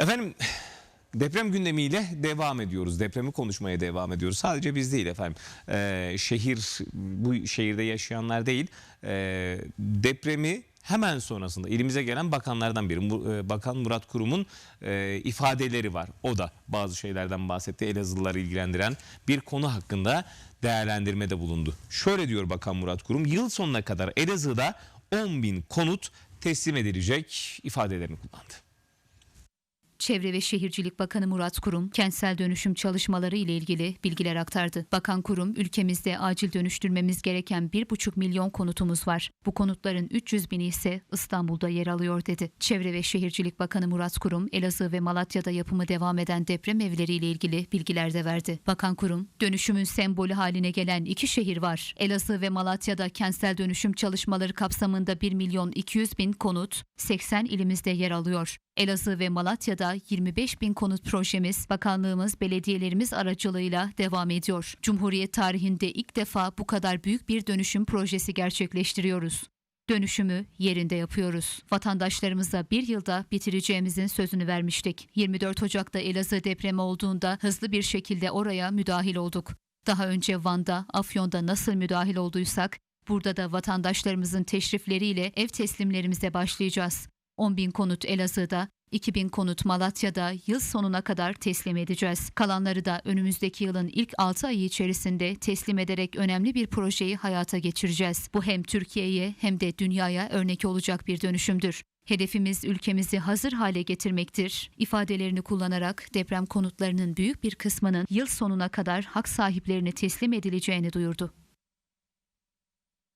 Efendim deprem gündemiyle devam ediyoruz. Depremi konuşmaya devam ediyoruz. Sadece biz değil efendim. Ee, şehir bu şehirde yaşayanlar değil. Ee, depremi hemen sonrasında elimize gelen bakanlardan biri e, Bakan Murat Kurum'un e, ifadeleri var. O da bazı şeylerden bahsetti. Elazığlıları ilgilendiren bir konu hakkında değerlendirmede bulundu. Şöyle diyor Bakan Murat Kurum. Yıl sonuna kadar Elazığ'da 10 bin konut teslim edilecek ifadelerini kullandı. Çevre ve Şehircilik Bakanı Murat Kurum, kentsel dönüşüm çalışmaları ile ilgili bilgiler aktardı. Bakan Kurum, ülkemizde acil dönüştürmemiz gereken 1,5 milyon konutumuz var. Bu konutların 300 bini ise İstanbul'da yer alıyor dedi. Çevre ve Şehircilik Bakanı Murat Kurum, Elazığ ve Malatya'da yapımı devam eden deprem evleri ile ilgili bilgiler de verdi. Bakan Kurum, dönüşümün sembolü haline gelen iki şehir var. Elazığ ve Malatya'da kentsel dönüşüm çalışmaları kapsamında 1 milyon 200 bin konut 80 ilimizde yer alıyor. Elazığ ve Malatya'da 25 bin konut projemiz bakanlığımız, belediyelerimiz aracılığıyla devam ediyor. Cumhuriyet tarihinde ilk defa bu kadar büyük bir dönüşüm projesi gerçekleştiriyoruz. Dönüşümü yerinde yapıyoruz. Vatandaşlarımıza bir yılda bitireceğimizin sözünü vermiştik. 24 Ocak'ta Elazığ depremi olduğunda hızlı bir şekilde oraya müdahil olduk. Daha önce Van'da, Afyon'da nasıl müdahil olduysak, burada da vatandaşlarımızın teşrifleriyle ev teslimlerimize başlayacağız. 10 bin konut Elazığ'da, 2000 konut Malatya'da yıl sonuna kadar teslim edeceğiz. Kalanları da önümüzdeki yılın ilk 6 ayı içerisinde teslim ederek önemli bir projeyi hayata geçireceğiz. Bu hem Türkiye'ye hem de dünyaya örnek olacak bir dönüşümdür. Hedefimiz ülkemizi hazır hale getirmektir. ifadelerini kullanarak deprem konutlarının büyük bir kısmının yıl sonuna kadar hak sahiplerine teslim edileceğini duyurdu.